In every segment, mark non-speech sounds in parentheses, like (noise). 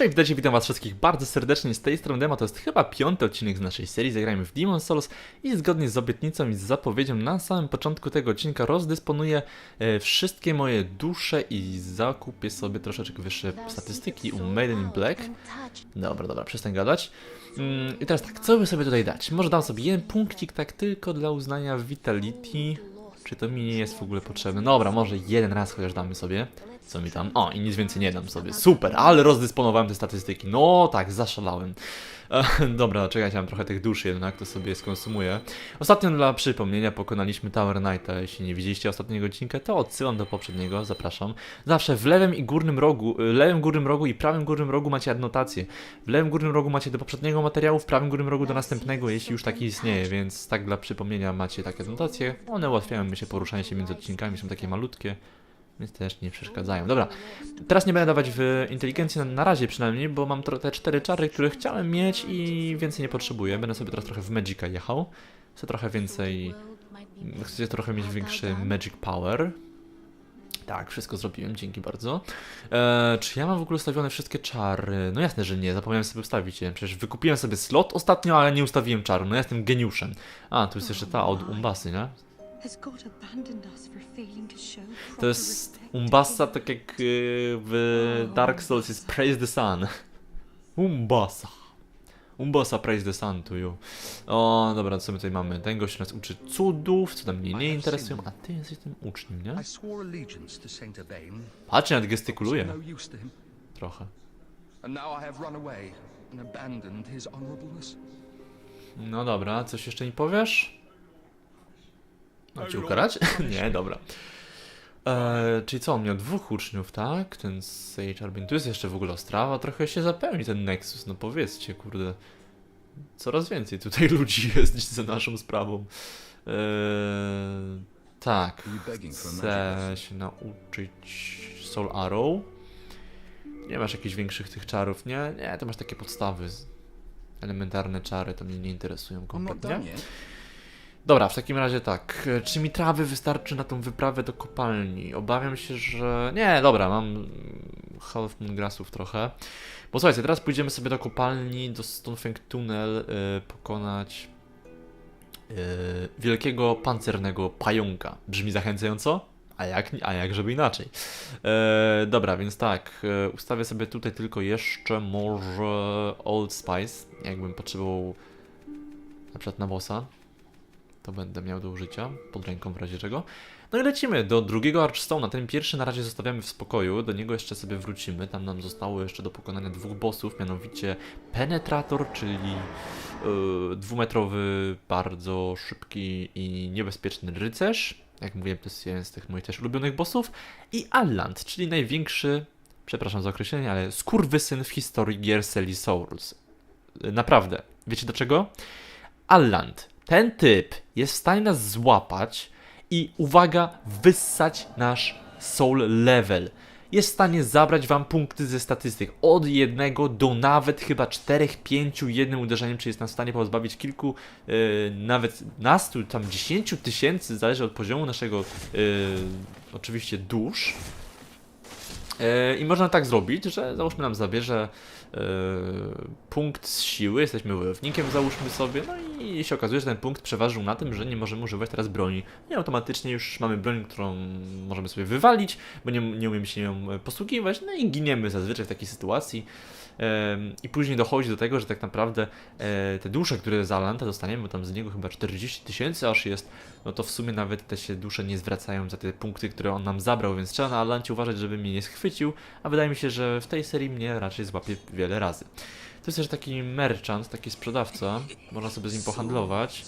Cześć, witajcie, witam was wszystkich bardzo serdecznie z tej strony Demo, to jest chyba piąty odcinek z naszej serii, zagrajmy w Demon Souls i zgodnie z obietnicą i z zapowiedzią na samym początku tego odcinka rozdysponuję e, wszystkie moje dusze i zakupię sobie troszeczkę wyższe statystyki u Maiden in Black. Dobra, dobra, przestań gadać. Mm, I teraz tak, co by sobie tutaj dać? Może dam sobie jeden punkcik tak tylko dla uznania Vitality. Czy to mi nie jest w ogóle potrzebne? Dobra, może jeden raz chociaż damy sobie. Co mi tam? O, i nic więcej nie dam sobie. Super, ale rozdysponowałem te statystyki. No tak, zaszalałem. (laughs) Dobra, czekajcie, mam trochę tych dusz jednak, to sobie skonsumuję. Ostatnio dla przypomnienia pokonaliśmy Tower Knighta. Jeśli nie widzieliście ostatniego odcinka, to odsyłam do poprzedniego, zapraszam. Zawsze w lewym i górnym rogu, y, lewym górnym rogu i prawym górnym rogu macie adnotację. W lewym górnym rogu macie do poprzedniego materiału, w prawym górnym rogu do następnego, jeśli już taki istnieje, więc tak dla przypomnienia macie takie adnotacje. One ułatwiają mi się poruszanie się między odcinkami, są takie malutkie. Więc też nie przeszkadzają. Dobra, teraz nie będę dawać w inteligencję na, na razie przynajmniej, bo mam te cztery czary, które chciałem mieć i więcej nie potrzebuję. Będę sobie teraz trochę w Magica jechał. Chcę trochę więcej, chcę trochę mieć większy Magic Power. Tak, wszystko zrobiłem, dzięki bardzo. Eee, czy ja mam w ogóle ustawione wszystkie czary? No jasne, że nie, zapomniałem sobie ustawić je. Przecież wykupiłem sobie slot ostatnio, ale nie ustawiłem czaru. No ja jestem geniuszem. A, tu jest jeszcze ta od Umbasy, nie? To jest Umbasa, tak jak y, w Dark Souls jest Praise the Sun. Umbasa. Umbasa Praise the Sun to you. O, dobra, co my tutaj mamy? Ten gość nas uczy cudów, co tam mnie nie interesują, a ty jesteś tym uczniem, nie? Patrz, nawet gestykuluje no trochę. No dobra, coś jeszcze mi powiesz? Mam cię ukarać? (laughs) nie, dobra. Eee, czyli co, on miał dwóch uczniów, tak? Ten Sage Arbin. Tu jest jeszcze w ogóle Ostrawa, trochę się zapełni ten Nexus, no powiedzcie, kurde. Coraz więcej tutaj (laughs) ludzi jest niż za naszą sprawą. Eee, tak, chcę się nauczyć Soul Arrow. Nie masz jakichś większych tych czarów, nie? Nie, to masz takie podstawy. Elementarne czary, to mnie nie interesują not kompletnie. yet. Dobra, w takim razie tak. Czy mi trawy wystarczy na tą wyprawę do kopalni? Obawiam się, że. Nie, dobra, mam Half Moon Grassów trochę. Bo słuchajcie, teraz pójdziemy sobie do kopalni, do Stonefang Tunnel, y, pokonać y, wielkiego pancernego pająka. Brzmi zachęcająco? A jak, a jak żeby inaczej? E, dobra, więc tak, e, ustawię sobie tutaj tylko jeszcze może Old Spice, jakbym potrzebował na przykład na bossa to będę miał do użycia, pod ręką w razie czego. No i lecimy do drugiego Archstone'a. Ten pierwszy na razie zostawiamy w spokoju, do niego jeszcze sobie wrócimy. Tam nam zostało jeszcze do pokonania dwóch bossów, mianowicie Penetrator, czyli yy, dwumetrowy, bardzo szybki i niebezpieczny rycerz. Jak mówiłem, to jest jeden z tych moich też ulubionych bossów. I Alland, czyli największy, przepraszam za określenie, ale skurwysyn w historii gier Souls. Yy, Naprawdę. Wiecie do czego? Alland. Ten typ jest w stanie nas złapać i uwaga, wyssać nasz soul level. Jest w stanie zabrać wam punkty ze statystyk od jednego do nawet chyba 4, 5 jednym uderzeniem, czy jest nas w stanie pozbawić kilku, yy, nawet nastu, tam 10 tysięcy, zależy od poziomu naszego yy, oczywiście dusz. Yy, I można tak zrobić, że załóżmy nam zabierze punkt z siły, jesteśmy wojownikiem, załóżmy sobie, no i się okazuje, że ten punkt przeważył na tym, że nie możemy używać teraz broni. I automatycznie już mamy broń, którą możemy sobie wywalić, bo nie, nie umiemy się nią e, posługiwać, no i giniemy zazwyczaj w takiej sytuacji. I później dochodzi do tego, że tak naprawdę e, te dusze, które za Alanta dostaniemy, bo tam z niego chyba 40 tysięcy aż jest, no to w sumie nawet te się dusze nie zwracają za te punkty, które on nam zabrał, więc trzeba na Alancie uważać, żeby mnie nie schwycił, a wydaje mi się, że w tej serii mnie raczej złapie wiele razy. To jest też taki merchant, taki sprzedawca, można sobie z nim pohandlować.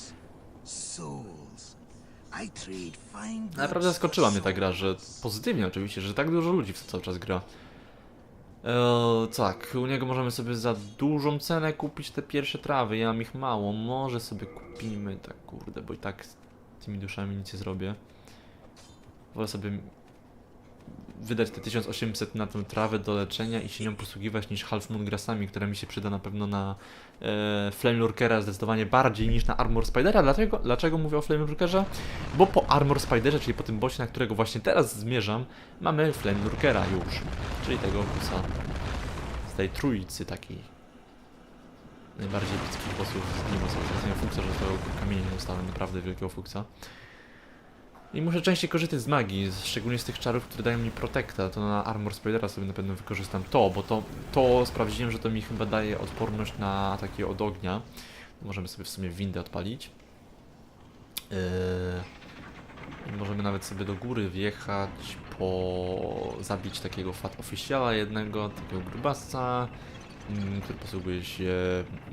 Naprawdę zaskoczyła mnie ta gra, że pozytywnie oczywiście, że tak dużo ludzi w to cały czas gra. Eee, tak, u niego możemy sobie za dużą cenę kupić te pierwsze trawy, ja mam ich mało, może sobie kupimy, tak kurde, bo i tak z tymi duszami nic nie zrobię. Wolę sobie wydać te 1800 na tę trawę do leczenia i się nią posługiwać niż Half Moon Grassami, która mi się przyda na pewno na e, Flame Lurkera zdecydowanie bardziej niż na Armor Spidera. Dlaczego, dlaczego mówię o Flame Lurkerze? Bo po Armor Spiderze, czyli po tym bossie, na którego właśnie teraz zmierzam, mamy Flame Lurkera już, czyli tego busa z tej trójcy takiej najbardziej epickich bossów z Souls. Ostatnio fuksa, że tego kamienia nie dostałem, naprawdę wielkiego fuksa. I muszę częściej korzystać z magii, szczególnie z tych czarów, które dają mi protekta. To na Armor Spidera sobie na pewno wykorzystam to, bo to, to sprawdziłem, że to mi chyba daje odporność na ataki od ognia. Możemy sobie w sumie windę odpalić. Yy, możemy nawet sobie do góry wjechać po zabić takiego fat officiala jednego, takiego grubasa, mm, który posługuje się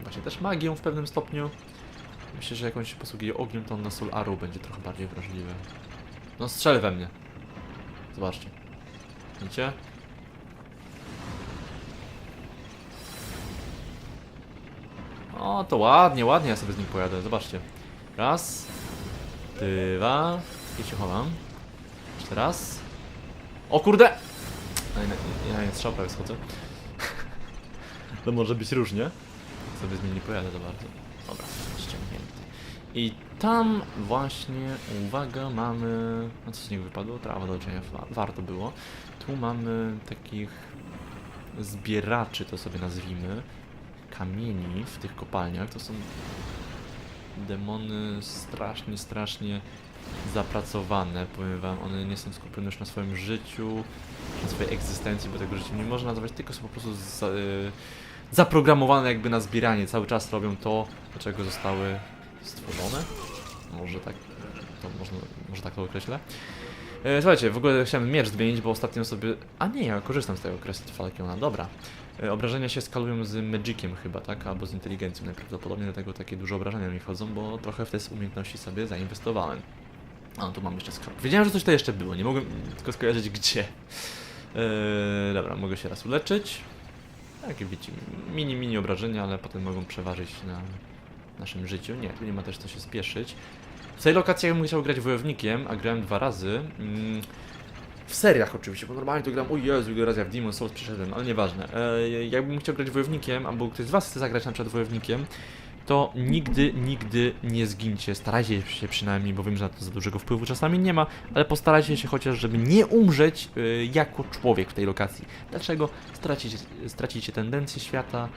właśnie też magią w pewnym stopniu. Myślę, że jak on się posługuje ogniem, to on na Soul Arrow będzie trochę bardziej wrażliwy. No strzel we mnie. Zobaczcie. Widzicie? O, to ładnie, ładnie ja sobie z nim pojadę. Zobaczcie. Raz. Dwa. I się chowam. Jeszcze raz. O kurde! Ja, ja, ja strzał prawie schodzę. (laughs) to może być różnie. Sobie nie pojadę za bardzo. Dobra. I tam właśnie, uwaga, mamy... No co z niego wypadło? Trawa do leczenia, wa- warto było. Tu mamy takich zbieraczy, to sobie nazwijmy, kamieni w tych kopalniach. To są demony strasznie, strasznie zapracowane, powiem wam. One nie są skupione już na swoim życiu, na swojej egzystencji, bo tego życia nie można nazwać, tylko są po prostu y, zaprogramowane jakby na zbieranie. Cały czas robią to, do czego zostały stworzone. Może tak, to można, może tak to określę. E, słuchajcie, w ogóle chciałem miecz zmienić, bo ostatnio sobie... A nie, ja korzystam z tego Crested Falcona, dobra. E, obrażenia się skalują z Magiciem chyba, tak? Albo z inteligencją najprawdopodobniej, dlatego takie duże obrażenia mi wchodzą, bo trochę w te umiejętności sobie zainwestowałem. A, tu mam jeszcze skarb. Wiedziałem, że coś to jeszcze było, nie mogłem tylko skojarzyć gdzie. E, dobra, mogę się raz uleczyć. Tak, widzicie, mini, mini obrażenia, ale potem mogą przeważyć na naszym życiu. Nie, tu nie ma też co się spieszyć. W tej lokacji ja bym chciał grać wojownikiem, a grałem dwa razy. Mm, w seriach oczywiście, bo normalnie to gram, o Jezu, ile razy ja w Demon Souls przeszedłem, ale nieważne. E, jakbym chciał grać wojownikiem, albo ktoś z Was chce zagrać na przykład wojownikiem, to nigdy, nigdy nie zgincie. Starajcie się przynajmniej, bo wiem, że na to za dużego wpływu czasami nie ma, ale postarajcie się chociaż, żeby nie umrzeć y, jako człowiek w tej lokacji. Dlaczego? Stracicie, stracicie tendencję świata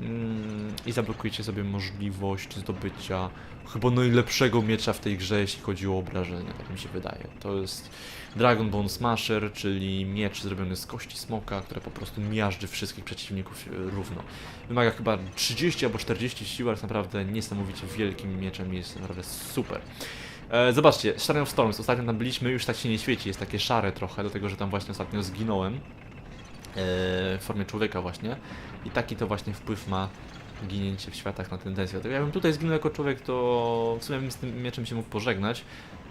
mm, i zablokujecie sobie możliwość zdobycia chyba najlepszego miecza w tej grze, jeśli chodzi o obrażenia, tak mi się wydaje. To jest Dragon Bone Smasher, czyli miecz zrobiony z kości smoka, które po prostu miażdży wszystkich przeciwników y, równo. Wymaga chyba 30 albo 40 sił, ale jest naprawdę niesamowicie wielkim mieczem jest naprawdę super. E, zobaczcie, Shadow Storms, ostatnio tam byliśmy, już tak się nie świeci, jest takie szare trochę, dlatego że tam właśnie ostatnio zginąłem. E, w formie człowieka właśnie. I taki to właśnie wpływ ma ginięcie w światach na tendencję. Dlatego jakbym tutaj zginął jako człowiek, to w sumie bym z tym mieczem się mógł pożegnać.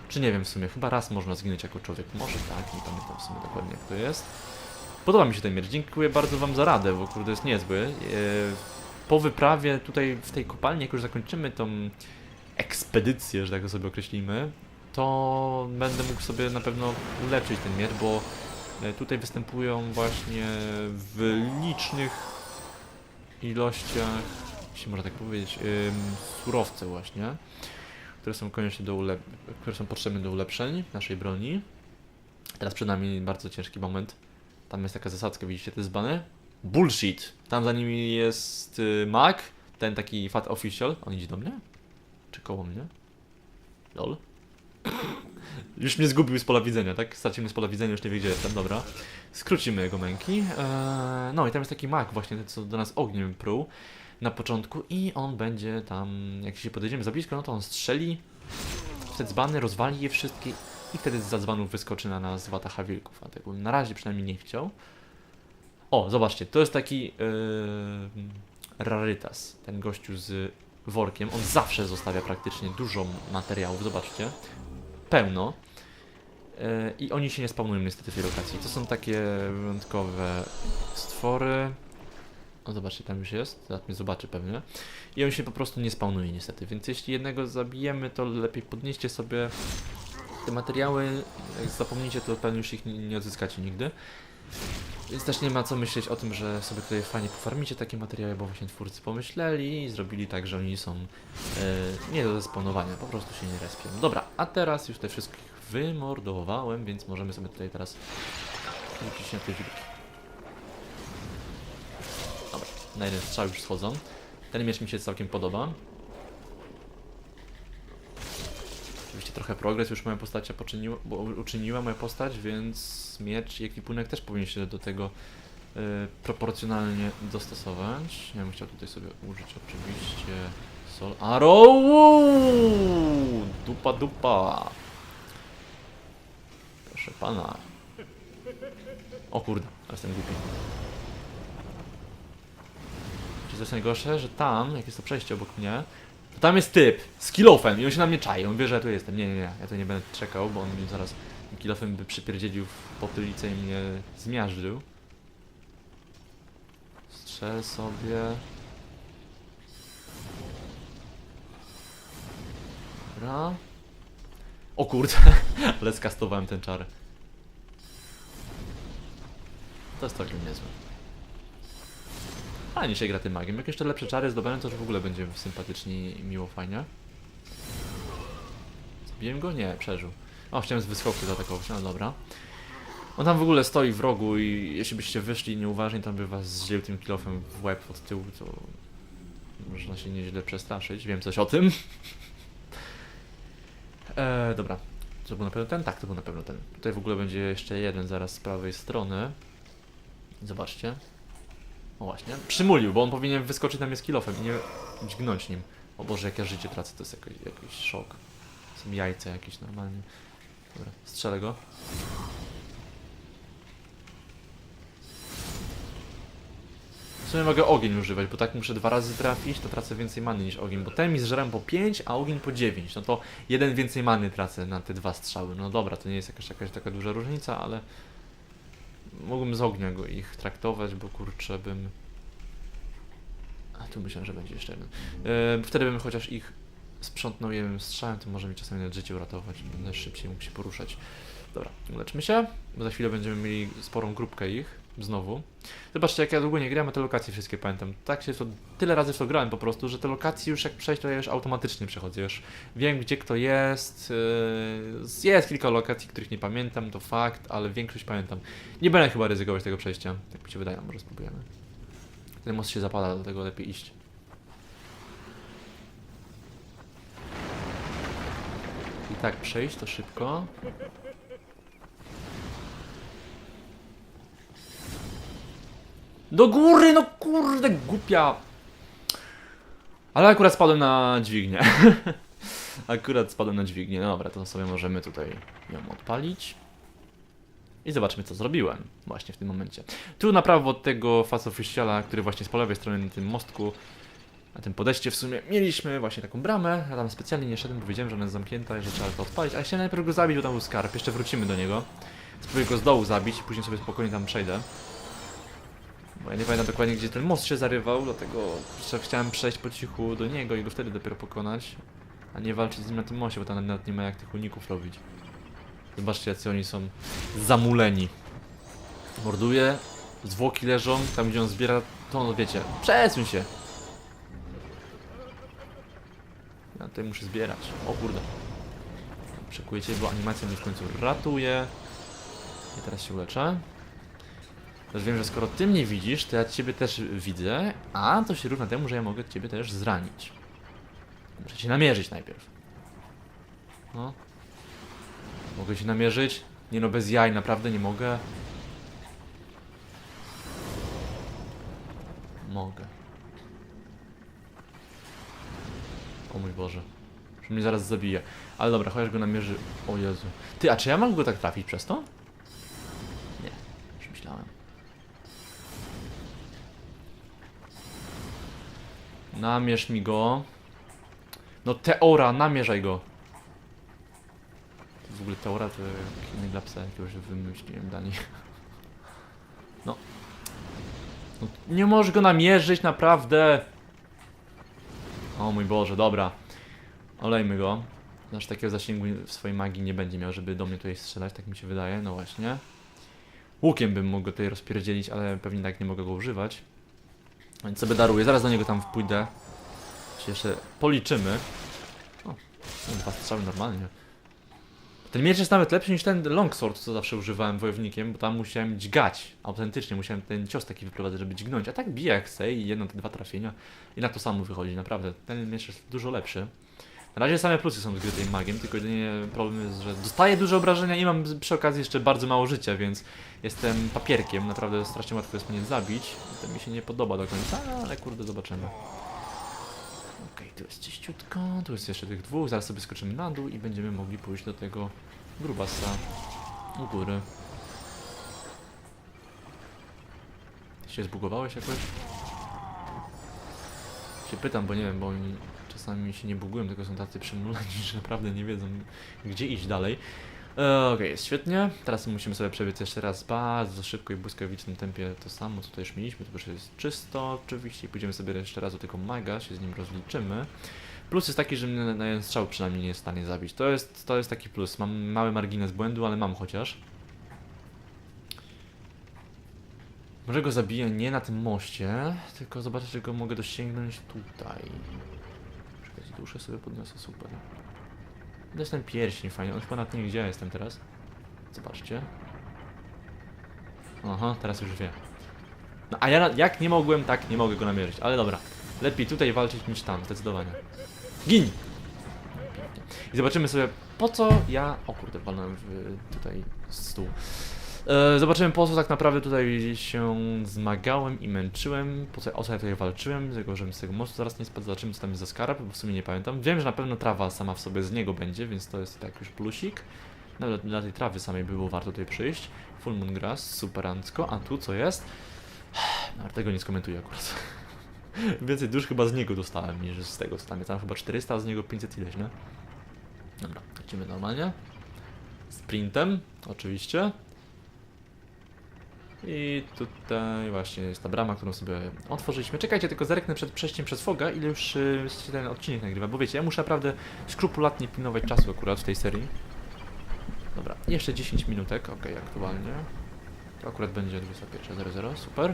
Czy nie wiem w sumie, chyba raz można zginąć jako człowiek. Może tak, nie pamiętam w sumie dokładnie jak to jest. Podoba mi się ten miecz, dziękuję bardzo wam za radę, bo kurde jest niezły. E, po wyprawie tutaj w tej kopalni, jak już zakończymy tą ekspedycję, że tak to sobie określimy, to będę mógł sobie na pewno ulepszyć ten miecz, bo tutaj występują właśnie w licznych ilościach, jeśli można tak powiedzieć, surowce właśnie, które są koniecznie do które są potrzebne do ulepszeń naszej broni. Teraz przed nami bardzo ciężki moment. Tam jest taka zasadzka, widzicie te zbany? Bullshit! Tam za nimi jest y, Mac, ten taki fat official. On idzie do mnie? Czy koło mnie? Lol. Już mnie zgubił z pola widzenia, tak? Stracił z pola widzenia, już nie wie gdzie jestem, dobra. Skrócimy jego męki. Eee, no i tam jest taki mak właśnie, co do nas ogniem pruł na początku i on będzie tam, jak się podejdziemy za blisko, no to on strzeli w te dzbany, rozwali je wszystkie i wtedy z dzbanów wyskoczy na nas wataha wilków, a tego na razie przynajmniej nie chciał. O, zobaczcie, to jest taki yy, rarytas, ten gościu z workiem, on zawsze zostawia praktycznie dużo materiałów, zobaczcie, pełno. Yy, I oni się nie spawnują niestety w tej lokacji. To są takie wyjątkowe stwory. O, zobaczcie, tam już jest. Zaraz mnie zobaczy pewnie. I on się po prostu nie spawnuje niestety. Więc jeśli jednego zabijemy, to lepiej podnieście sobie te materiały. Jak zapomnicie, to pewnie już ich nie, odzyskacie nigdy. Więc też nie ma co myśleć o tym, że sobie tutaj fajnie pofarmicie takie materiały, bo właśnie twórcy pomyśleli i zrobili tak, że oni są e, nie do zespawnowania, po prostu się nie respią. Dobra, a teraz już te wszystkich wymordowałem, więc możemy sobie tutaj teraz wrócić na te wilki. Na jeden strzał już schodzą. Ten miecz mi się całkiem podoba. Oczywiście trochę progres już moja postać poczyniła, uczyniła moja postać, więc miecz i ekwipunek też powinien się do tego y, proporcjonalnie dostosować. Ja bym chciał tutaj sobie użyć oczywiście Sol Arrow! Dupa dupa! Proszę pana. O kurde, ale jestem głupi. Czy to jest najgorsze, że tam, jak jest to przejście obok mnie, to tam jest typ z kilofem i on się na mnie czai. On wie, że ja tu jestem. Nie, nie, nie. Ja tu nie będę czekał, bo on mi zaraz kilofem by przypierdzielił w potylicę i mnie zmiażdżył. Strzel sobie. Dobra. O kurde, (laughs) ale skastowałem ten czar. To jest całkiem niezłe. Fajnie się gra tym magiem. Jak jeszcze lepsze czary zdobędę, to już w ogóle będzie sympatycznie i miło, fajnie. Zbiłem go? Nie, przeżył. O, chciałem z wyskoku zaatakować, no dobra. On tam w ogóle stoi w rogu i jeśli byście wyszli nieuważnie, tam by was zdzielił tym kilofem w łeb od tyłu, to można się nieźle przestraszyć. Wiem coś o tym. Eee, (laughs) dobra. To był na pewno ten? Tak, to był na pewno ten. Tutaj w ogóle będzie jeszcze jeden zaraz z prawej strony. Zobaczcie. O właśnie. Przymulił, bo on powinien wyskoczyć na mnie z kilofem i nie dźgnąć nim. O Boże, jak ja życie tracę, to jest jakiś, jakiś szok. Są jajca jakieś normalnie. Dobra, strzelę go. W sumie mogę ogień używać, bo tak muszę dwa razy trafić, to tracę więcej many niż ogień, bo ten mi zżeram po 5, a ogień po 9, no to jeden więcej many tracę na te dwa strzały. No dobra, to nie jest jakaś, jakaś taka duża różnica, ale mógłbym z ognia go ich traktować, bo kurczę bym... A tu myślałem, że będzie jeszcze jeden. Yy, wtedy bym chociaż ich sprzątnął jednym strzałem, to może mi czasami nawet życie uratować, będę szybciej mógł się poruszać. Dobra, leczmy się, bo za chwilę będziemy mieli sporą grupkę ich, znowu. Zobaczcie, jak ja długo nie grałem, a te lokacje wszystkie pamiętam. Tak się to, tyle razy w to grałem po prostu, że te lokacje już jak przejść, to ja już automatycznie przechodzę, już wiem gdzie kto jest, yy, jest kilka lokacji, których nie pamiętam, to fakt, ale większość pamiętam. Nie będę chyba ryzykować tego przejścia, tak mi się wydaje, może spróbujemy. Ten most się zapada, dlatego lepiej iść. I tak przejść to szybko. Do góry, no kurde, głupia. Ale akurat spadłem na dźwignię. (laughs) akurat spadłem na dźwignię. No dobra, to sobie możemy tutaj ją odpalić. I zobaczmy, co zrobiłem właśnie w tym momencie. Tu na prawo od tego face officiala, który właśnie z po lewej strony na tym mostku, na tym podejście w sumie mieliśmy właśnie taką bramę. Ja tam specjalnie nie szedłem, bo wiedziałem, że ona jest zamknięta i że trzeba to odpalić. Ale chciałem najpierw go zabić, bo tam był skarb. Jeszcze wrócimy do niego. Spróbuję go z dołu zabić później sobie spokojnie tam przejdę. Bo ja nie pamiętam dokładnie, gdzie ten most się zarywał, dlatego chciałem przejść po cichu do niego i go wtedy dopiero pokonać. A nie walczyć z nim na tym moście, bo tam nawet nie ma jak tych uników robić. Zobaczcie, jacy oni są zamuleni. Morduje, zwłoki leżą, tam gdzie on zbiera, to on, wiecie, przesuń się. Ja tutaj muszę zbierać. O kurde. Przekujecie, bo animacja mnie w końcu ratuje. I teraz się uleczę. Też wiem, że skoro ty mnie widzisz, to ja ciebie też widzę, a to się równa temu, że ja mogę ciebie też zranić. Muszę cię namierzyć najpierw. No. Mogę cię namierzyć? Nie no, bez jaj, naprawdę nie mogę. Mogę. O mój Boże. Że mnie zaraz zabije. Ale dobra, chociaż go namierzy. O Jezu. Ty, a czy ja mam go tak trafić przez to? Nie, już myślałem. Namierz mi go. No Teora, namierzaj go. W ogóle Teora to jakiś imię dla psa jakiegoś wymyśliłem dla (laughs) nich. No. no. Nie możesz go namierzyć, naprawdę. O mój Boże, dobra. Olejmy go. Aż takiego zasięgu w swojej magii nie będzie miał, żeby do mnie tutaj strzelać, tak mi się wydaje. No właśnie. Łukiem bym mógł go tutaj rozpierdzielić, ale pewnie tak nie mogę go używać. Więc sobie daruję, zaraz do niego tam pójdę. Się jeszcze policzymy. O, są dwa strzały normalnie. Ten miecz jest nawet lepszy niż ten longsword, co zawsze używałem wojownikiem, bo tam musiałem dźgać. Autentycznie musiałem ten cios taki wyprowadzać, żeby dźgnąć. A tak bije jak chcę i jedno, te dwa trafienia i na to samo wychodzi, naprawdę. Ten miecz jest dużo lepszy. Na razie same plusy są z gry tej magiem, tylko jedynie problem jest, że dostaję duże obrażenia i mam przy okazji jeszcze bardzo mało życia, więc jestem papierkiem, naprawdę strasznie łatwo jest mnie zabić. To mi się nie podoba do końca, ale kurde, zobaczymy. Okej, tu jest czyściutko, tu jest jeszcze tych dwóch, zaraz sobie skoczymy na dół i będziemy mogli pójść do tego grubasa u góry. Się zbugowałeś jakoś? Się pytam, bo nie wiem, bo oni czasami się nie bugują, tylko są tacy przymuleni, (laughs) że naprawdę nie wiedzą gdzie iść dalej. E, Okej, jest świetnie. Teraz musimy sobie przebiec jeszcze raz bardzo szybko i błyskawicznym tempie to samo, co tutaj już mieliśmy, to już jest czysto oczywiście pójdziemy sobie jeszcze raz do tego maga, się z nim rozliczymy. Plus jest taki, że mnie na jeden strzał przynajmniej nie jest w stanie zabić. To jest, to jest taki plus. Mam mały margines błędu, ale mam chociaż. Może go zabiję nie na tym moście, tylko zobaczę, czy go mogę dosięgnąć tutaj. Duszę sobie podniosę, super. Jest ten pierścień fajny, on nawet nie gdzie ja jestem teraz. Zobaczcie. Aha, teraz już wie. No a ja jak nie mogłem, tak nie mogę go namierzyć, ale dobra. Lepiej tutaj walczyć niż tam, zdecydowanie. Gin! I zobaczymy sobie, po co ja... O kurde, walnąłem w tutaj stół. E, zobaczymy, po co tak naprawdę tutaj się zmagałem i męczyłem, po co, o co ja tutaj walczyłem, z tego, żebym z tego mostu zaraz nie spadł, zobaczymy, co tam jest za skarab, bo w sumie nie pamiętam. Wiem, że na pewno trawa sama w sobie z niego będzie, więc to jest tak już plusik. Nawet dla tej trawy samej było warto tutaj przyjść. Full Moon Grass, superancko. A tu co jest? (sighs) Nawet tego nie skomentuję akurat. (laughs) Więcej dusz chyba z niego dostałem niż z tego, co tam jest. Tam chyba 400, a z niego 500 ileś, nie? Dobra, lecimy normalnie. Sprintem, oczywiście. I tutaj właśnie jest ta brama, którą sobie otworzyliśmy. Czekajcie, tylko zerknę przed przejściem przez Foga, ile już y, się ten odcinek nagrywa, bo wiecie, ja muszę naprawdę skrupulatnie pilnować czasu akurat w tej serii. Dobra, jeszcze 10 minutek, ok, aktualnie. To akurat będzie 21.00, super.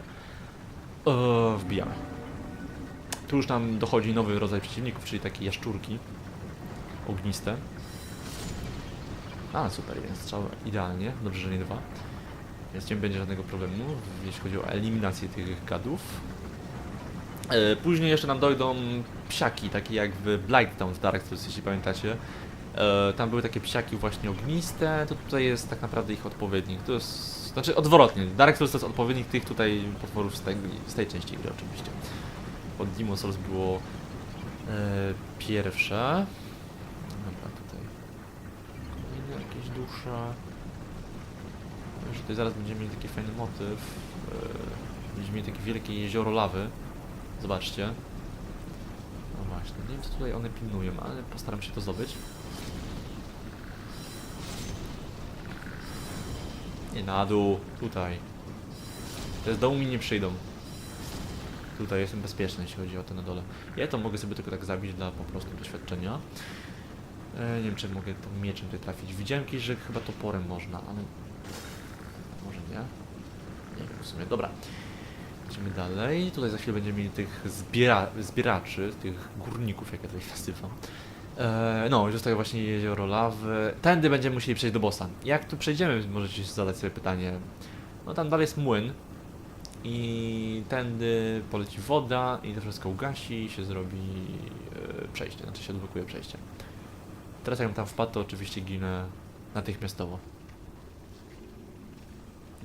Eee, wbijamy. Tu już nam dochodzi nowy rodzaj przeciwników, czyli takie jaszczurki ogniste. A, super, jeden strzał idealnie, dobrze, że nie dwa. Więc nie będzie żadnego problemu, jeśli chodzi o eliminację tych gadów. E, później jeszcze nam dojdą psiaki, takie jak w Blighttown w Dark Souls, jeśli pamiętacie. E, tam były takie psiaki właśnie ogniste, to tutaj jest tak naprawdę ich odpowiednik. To jest, znaczy odwrotnie, Dark Souls to jest odpowiednik tych tutaj potworów z tej, z tej części gry oczywiście. Od Demon Souls było e, pierwsze. Dobra, tutaj kolejne jakieś dusze. Że tutaj zaraz będziemy mieli taki fajny motyw. Yy, będziemy mieli takie wielkie jezioro lawy. Zobaczcie. No właśnie, nie wiem co tutaj one pilnują, ale postaram się to zdobyć. Nie na dół, tutaj. Te z dołu mi nie przyjdą. Tutaj jestem bezpieczny, jeśli chodzi o te na dole. Ja to mogę sobie tylko tak zabić dla po prostu doświadczenia. E, nie wiem, czy mogę tą mieczem tutaj trafić. Widziałem kiedyś, że chyba toporem można, ale nie? Nie wiem w sumie. Dobra. Idziemy dalej. Tutaj za chwilę będziemy mieli tych zbiera zbieraczy, tych górników, jak ja ich nazywam. Eee, no, i zostaje właśnie jezioro lawy. Tędy będziemy musieli przejść do bossa. Jak tu przejdziemy, możecie zadać sobie pytanie. No tam dalej jest młyn. I tędy poleci woda i to wszystko ugasi i się zrobi e, przejście, znaczy się odblokuje przejście. Teraz jakbym tam wpadł, to oczywiście ginę natychmiastowo.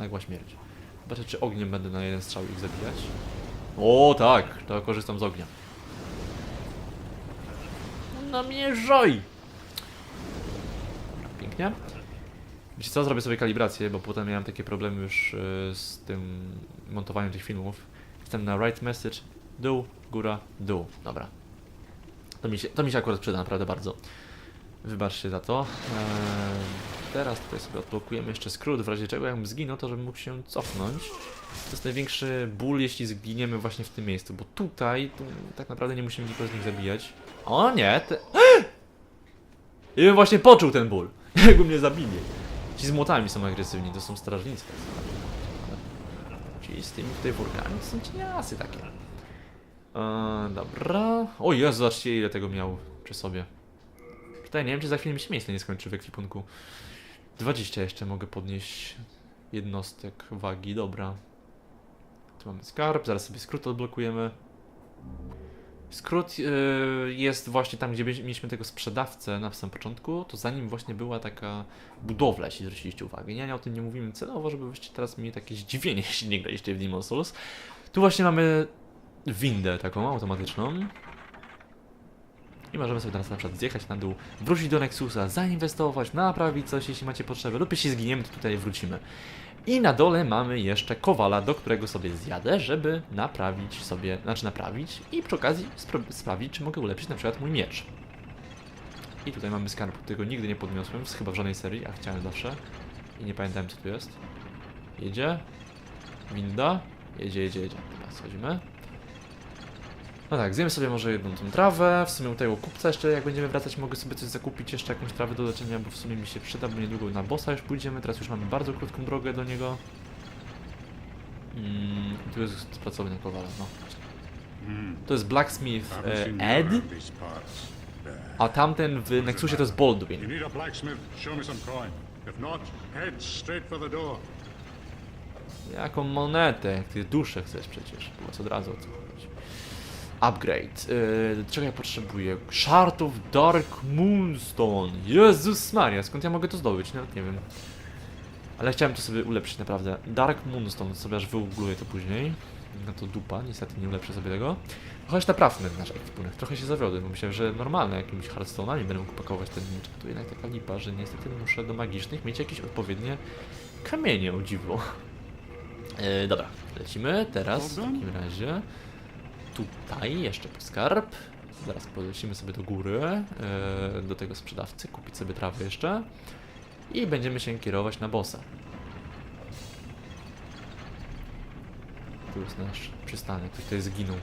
Nagła śmierć. Zobaczę, czy ogniem będę na jeden strzał ich zabijać. O, tak, to korzystam z ognia. Na mnie żoj! Pięknie. Wiecie co, zrobię sobie kalibrację, bo potem miałem takie problemy już y, z tym montowaniem tych filmów. Jestem na right message, dół, góra, dół. Dobra. To mi się, to mi się akurat przyda naprawdę bardzo. Wybaczcie za to. Eee, teraz tutaj sobie odblokujemy jeszcze skrót, w razie czego jakbym zginął, to żebym mógł się cofnąć. To jest największy ból, jeśli zginiemy właśnie w tym miejscu, bo tutaj tu, tak naprawdę nie musimy nikogo z nich zabijać. O nie, te... (gasps) I bym właśnie poczuł ten ból, (laughs) jakby mnie zabili. Ci z młotami są agresywni, to są strażnicy tak. Ci z tymi tutaj wórkami to są cieniasy takie. Eee, dobra. O Jezu, zobaczcie ile tego miał przy sobie. Tutaj nie wiem, czy za chwilę mi się miejsce nie skończy w ekwipunku. 20 jeszcze mogę podnieść jednostek wagi, dobra. Tu mamy skarb, zaraz sobie skrót odblokujemy. Skrót yy, jest właśnie tam, gdzie mieliśmy tego sprzedawcę na samym początku, to zanim właśnie była taka budowla, jeśli zwróciliście uwagę. Nie, nie o tym nie mówimy celowo, żeby byście teraz mieli takie zdziwienie, (laughs) jeśli nie graliście w Demon's Souls. Tu właśnie mamy windę taką automatyczną. I możemy sobie teraz na przykład zjechać na dół, wrócić do Nexusa, zainwestować, naprawić coś, jeśli macie potrzebę, lub jeśli zginiemy, to tutaj wrócimy. I na dole mamy jeszcze kowala, do którego sobie zjadę, żeby naprawić sobie, znaczy naprawić i przy okazji sprawić, czy mogę ulepszyć na przykład mój miecz. I tutaj mamy skarb, którego nigdy nie podniosłem, chyba w żadnej serii, a chciałem zawsze. I nie pamiętałem co tu jest. Jedzie. Winda. Jedzie, jedzie, jedzie. Dobra, schodzimy. No tak, zjemy sobie może jedną tą trawę. W sumie u tego kupca jeszcze, jak będziemy wracać, mogę sobie coś zakupić, jeszcze jakąś trawę do leczenia, bo w sumie mi się przyda, bo niedługo na bossa już pójdziemy. Teraz już mamy bardzo krótką drogę do niego. Mm, tu jest pracownia Kowala, no. To jest Blacksmith e, Ed, a tamten w Nexusie to jest Baldwin. You need a blacksmith? Show me some coin. If not, head straight for the door. Jaką monetę? Ty duszę chcesz przecież. Powiedz od razu o co chodzi. Upgrade. Yy, czego ja potrzebuję? Shard of Dark Moonstone. Jezus Maria, skąd ja mogę to zdobyć? Nawet nie wiem. Ale chciałem to sobie ulepszyć naprawdę. Dark Moonstone, sobie aż wyugluję to później. No to dupa, niestety nie ulepszę sobie tego. Chodź naprawmy nasz ekwipunek. Trochę się zawiodłem, bo myślałem, że normalne jakimiś hardstone'ami będę mógł pakować ten miecz. A tu jednak taka lipa, że niestety muszę do magicznych mieć jakieś odpowiednie kamienie, o dziwo. E, dobra, lecimy teraz w takim razie. Tutaj jeszcze po skarb. Zaraz polecimy sobie do góry, e, do tego sprzedawcy, kupić sobie trawę jeszcze. I będziemy się kierować na bossa. Tu jest nasz przystanek, ktoś tutaj zginął.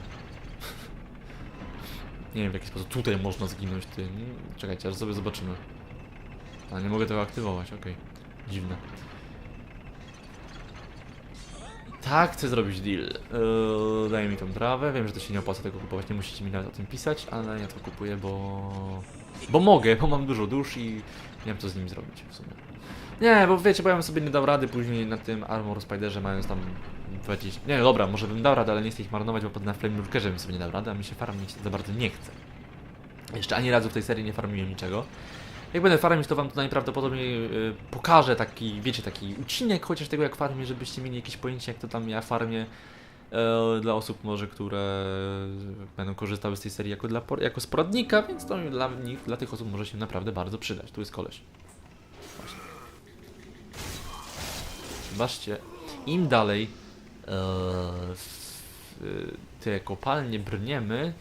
(laughs) Nie wiem w jaki sposób tutaj można zginąć, ty. Czekajcie, aż sobie zobaczymy. A nie mogę tego aktywować, okej. Dziwne. Tak, chcę zrobić deal. Yy, daj mi tą trawę. Wiem, że to się nie opłaca tego kupować, nie musicie mi nawet o tym pisać, ale ja to kupuję, bo. Bo mogę, bo mam dużo dusz i nie wiem co z nimi zrobić w sumie. Nie, bo wiecie, bo ja bym sobie nie dał rady później na tym Armor Spiderze, mając tam 20. Nie, dobra, może bym dał radę, ale nie chcę ich marnować, bo na Flame Lurkerze bym sobie nie dał rady, a mi się farmić za bardzo nie chce. Jeszcze ani razu w tej serii nie farmiłem niczego. Jak będę farmić, to wam to najprawdopodobniej y, pokażę taki, wiecie, taki ucinek chociaż tego jak farmię, żebyście mieli jakieś pojęcie jak to tam ja farmię e, dla osób może, które będą korzystały z tej serii jako, dla, jako z poradnika, więc to dla nich, dla tych osób może się naprawdę bardzo przydać. Tu jest koleś. Właśnie. Zobaczcie, im dalej e, e, te kopalnie brniemy,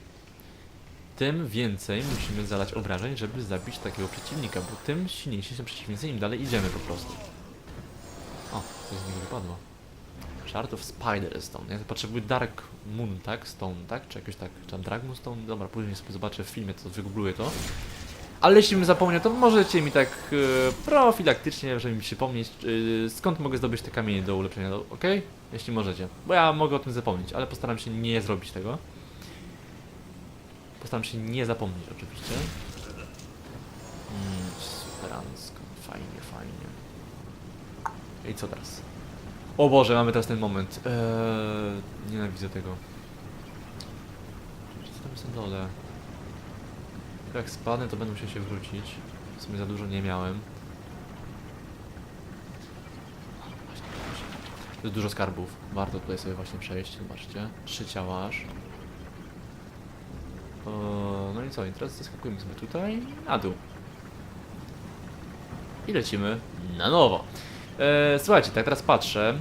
tym więcej musimy zadać obrażeń, żeby zabić takiego przeciwnika, bo tym silniejsi są przeciwnicy, im dalej idziemy po prostu. O, coś z niego wypadło. Shard of Spider Stone. Ja potrzebuję Dark Moon, tak? Stone, tak? Czy jakoś tak? Czy Dark Moon Stone? Dobra, później sobie zobaczę w filmie, to wygoogluję to. Ale jeśli bym zapomniał, to możecie mi tak e, profilaktycznie, żeby mi przypomnieć, e, skąd mogę zdobyć te kamienie do ulepszenia, ok? Jeśli możecie. Bo ja mogę o tym zapomnieć, ale postaram się nie zrobić tego. Postaram się nie zapomnieć oczywiście. Mm, superancko. Fajnie, fajnie. I co teraz? O Boże, mamy teraz ten moment. Eee, nienawidzę tego. Co tam jest na dole? Jak spadnę, to będę musiał się wrócić. W sumie za dużo nie miałem. To jest dużo skarbów. Warto tutaj sobie właśnie przejść. Zobaczcie. Trzy ciała aż. O, no i co? I teraz zeskakujemy sobie tutaj na dół. I lecimy na nowo. E, słuchajcie, tak teraz patrzę.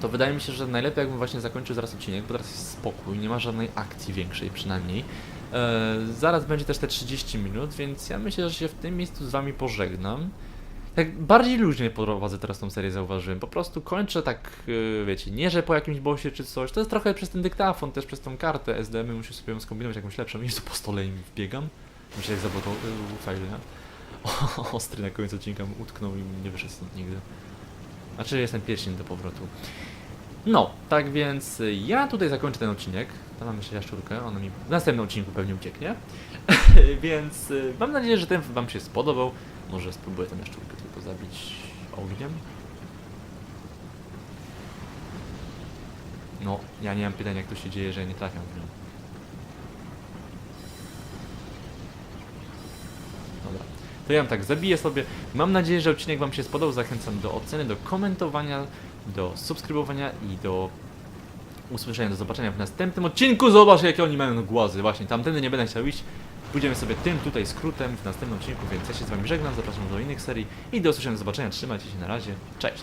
To wydaje mi się, że najlepiej jakbym właśnie zakończył zaraz odcinek, bo teraz jest spokój, nie ma żadnej akcji większej przynajmniej. E, zaraz będzie też te 30 minut, więc ja myślę, że się w tym miejscu z wami pożegnam. Tak bardziej luźnie prowadzę teraz tą serię, zauważyłem. Po prostu kończę tak, yy, wiecie, nie że po jakimś bossie czy coś. To jest trochę przez ten dyktafon, też przez tą kartę SDM, muszę sobie ją skombinować jakąś lepszą. Jezu, po stole im wbiegam. Myślę, jak zablokował yy, fajl, nie? (laughs) O, ostry na końcu odcinka utknął i nie wyszedł stąd nigdy. Znaczy, jestem pierścień do powrotu. No, tak więc y, ja tutaj zakończę ten odcinek. Tam mam jeszcze jaszczurkę, ona mi w następnym odcinku pewnie ucieknie. (laughs) Więc y, mam nadzieję, że ten wam się spodobał. Może spróbuję tę jaszczurkę zabić ogniem. No, ja nie mam pytań jak to się dzieje, że nie trafiam w nią. Dobra. To ja tak zabiję sobie. Mam nadzieję, że odcinek Wam się spodobał. Zachęcam do oceny, do komentowania, do subskrybowania i do usłyszenia, do zobaczenia w następnym odcinku. Zobacz, jakie oni mają głosy. Właśnie, tamtędy nie będę chciał iść. Pójdziemy sobie tym tutaj skrótem w następnym odcinku, więc ja się z Wami żegnam, zapraszam do innych serii i do usłyszenia, do zobaczenia. Trzymajcie się, na razie. Cześć!